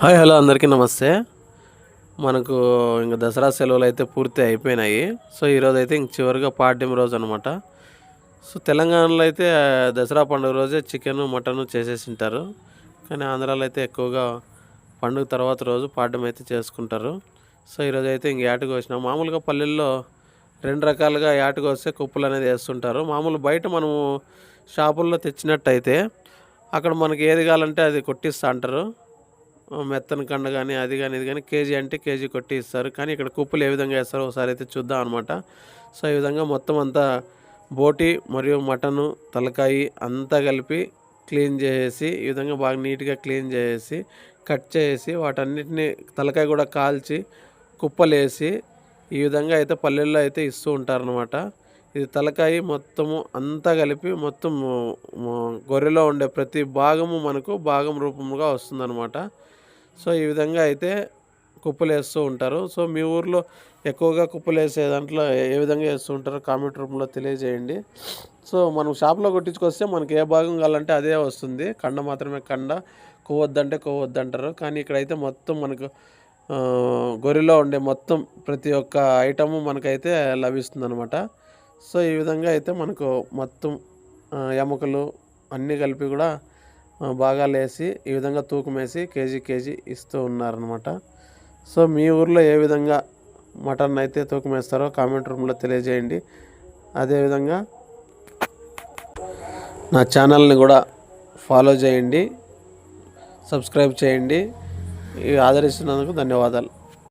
Hi hello అందరికీ నమస్తే. మనకు ఇంకా దసరా సెలవులు అయితే పూర్తి అయిపోయినాయి. సో ఈరోజు అయితే ఇంక చివరిగా పాడ్యం రోజు అనమాట సో తెలంగాణలో అయితే దసరా పండుగ రోజే చికెన్ మటన్ చేసేసి ఉంటారు కానీ ఆంధ్రాలో అయితే ఎక్కువగా పండుగ తర్వాత రోజు పాడ్యం అయితే చేసుకుంటారు. సో ఈరోజు అయితే ఇంక యాటకు వచ్చినాం. మామూలుగా పల్లెల్లో రెండు రకాలుగా యాటకు వస్తే కుప్పలు అనేది వేస్తుంటారు. మామూలు బయట మనము షాపుల్లో తెచ్చినట్టయితే అక్కడ మనకి ఏది కావాలంటే అది కొట్టిస్తూ అంటారు. మెత్తని కండ కానీ అది కానీ ఇది కానీ కేజీ అంటే కేజీ కొట్టి ఇస్తారు. కానీ ఇక్కడ కుప్పలు ఏ విధంగా వేస్తారో ఒకసారి అయితే చూద్దాం అనమాట సో ఈ విధంగా మొత్తం అంతా బోటి మరియు మటను తలకాయి అంతా కలిపి క్లీన్ చేసేసి ఈ విధంగా బాగా నీట్గా క్లీన్ చేసేసి కట్ చేసి వాటన్నిటిని తలకాయ కూడా కాల్చి కుప్పలేసి ఈ విధంగా అయితే పల్లెల్లో అయితే ఇస్తూ ఉంటారనమాట ఇది తలకాయ మొత్తము అంతా కలిపి మొత్తం గొర్రెలో ఉండే ప్రతి భాగము మనకు భాగం రూపంగా వస్తుందన్నమాట. సో ఈ విధంగా అయితే కుప్పలు వేస్తూ ఉంటారు. సో మీ ఊర్లో ఎక్కువగా కుప్పలు వేసే దాంట్లో ఏ విధంగా వేస్తూ ఉంటారో కామెంట్ రూమ్లో తెలియజేయండి. సో మనం షాప్లో కొట్టించుకొస్తే మనకి ఏ భాగం కావాలంటే అదే వస్తుంది. కండ మాత్రమే కండ కొవ్వొద్దంటే కొవ్వొద్దు అంటారు కానీ ఇక్కడైతే మొత్తం మనకు గొర్రెలో ఉండే మొత్తం ప్రతి ఒక్క ఐటము మనకైతే లభిస్తుంది అనమాట సో ఈ విధంగా అయితే మనకు మొత్తం ఎముకలు అన్నీ కలిపి కూడా భాగాలు వేసి ఈ విధంగా తూకం వేసి కేజీ కేజీ ఇస్తూ ఉన్నారనమాట సో మీ ఊర్లో ఏ విధంగా మటన్ అయితే తూకం వేస్తారో కామెంట్ రూమ్లో తెలియజేయండి. అదేవిధంగా నా ఛానల్ని కూడా ఫాలో చేయండి సబ్స్క్రైబ్ చేయండి. ఇవి ఆదరిస్తున్నందుకు ధన్యవాదాలు.